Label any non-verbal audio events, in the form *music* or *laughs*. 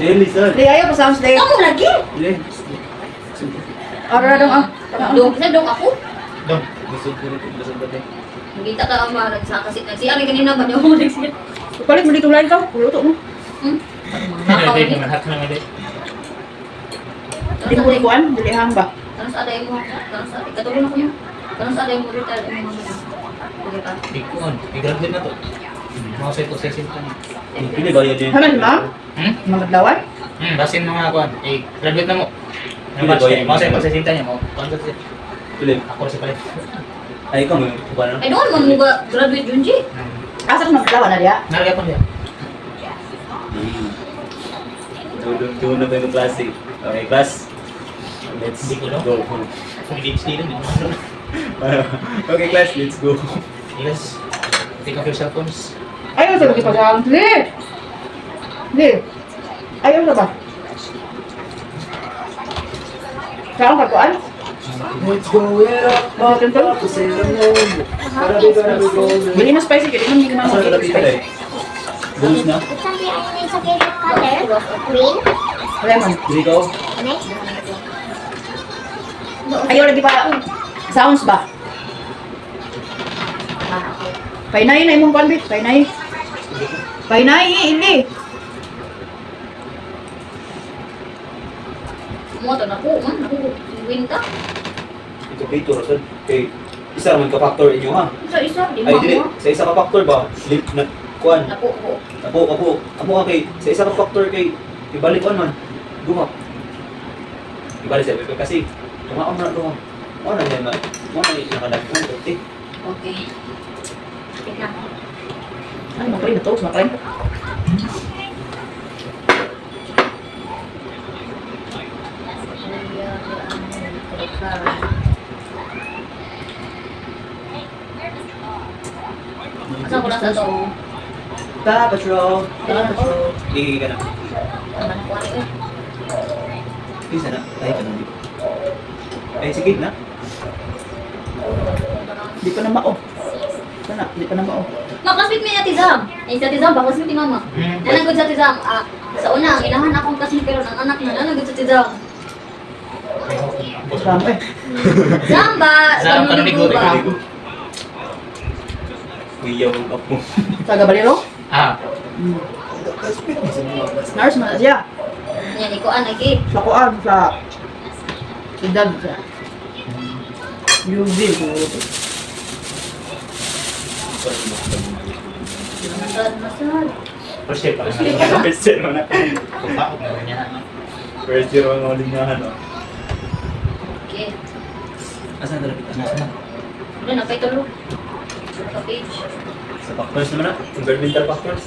Jelly, sir. Di ayaw pa sounds day. Kamu lagi? Jelly. Ora dong ah. Dong, kasi dong ako. Dong. Busog ko rin. Busog ko rin. Nagkita ka ang mga nagsa kasi nagsiya ni kanina ba niyo mo nagsiya. Palit mo dito lain ka. Luto mo. Hmm? Ano, Dave, naman. Hat naman, Dave. Di mo kuan, dilihan ba? Tanong sa aday mo, tanong sa aday, katulong ako yun. Tanong sa aday mo, retire mo mga mga. Okay pa. Big on. I-graduate na to. Mga sa ito sa isin ka. Pili ba yun? Haman ma? Hmm? Mga adlawan? Hmm, basin mga kuan. Eh, graduate na mo. Ba ba siya? yun? Mga sa ito sa isin niya mo. Kuan sa isin. Pili. Ako sa palit. Ay, ikaw mo. Kuha na. Ay, doon mo ba graduate Junji? Hmm. Asa ka mga adlawan na diya? Narga pa niya. Doon na ba yung klase? Okay, class. Let's go. Kung hindi student, hindi *laughs* okay, class, let's go. Yes. Take off your cell phones. Ayaw sa lagi pa sa Di. Di. Ayaw na ba? Saan ka kuan? Let's go it up, Bakit ito? to say the name. Para di ka na go. Bili na spicy kaya hindi naman mo ka spicy. Bonus na? It's on the island sa favorite color. Green. Lemon. Ko. Next. Ayaw lagi pa. Sounds ba? Painay na imong konbit. Painay. Painay, hindi. Mo to na po, man, ako winta. Ito kay Turasan. Kay isa man ka factor inyo ha. Isa isa, di Ay dili, sa isa ka factor ba? Lip na kuan. Napo ko. Apo, apo, apo ka kay sa isa ka factor kay ibalik on man. Duma. Ibalik sa Pepe kasi tumaon na duma. Mo na yan ma. Mo na nakalag ko eh. Okay. Na. Ano mo pa rin ito? Sumakay. Asa ko na sa to? Paw Patrol. Paw Patrol. Gigi ka na. Ano ko ano eh? Isa na. Ay ka na. Ay sige na. Di pa na mao. Sana, di pa na mao. Makasmit mi ati Zam. Ay sa Tizam, bakasmit ni mama. Hmm. Nanagod sa Tizam. Ah, sa una, ang inahan akong kasmit pero ang anak na nanagod sa Tizam. Rampe. Zamba! Zam, Zam, panamigo, ba? panamigo. Kuyaw ang apo. Sa Gabalero? Ah. Hmm. Nurse man na siya. Yan, ikuan lagi. Sa kuan, sa... Sidad sa... UV. Masal, masal. First year pa. First year mo na. Na. First year mo na ulit ano. Okay. Asan na kita? Ano na, pay tulog. Sa page. Sa factors naman na. Environmental factors.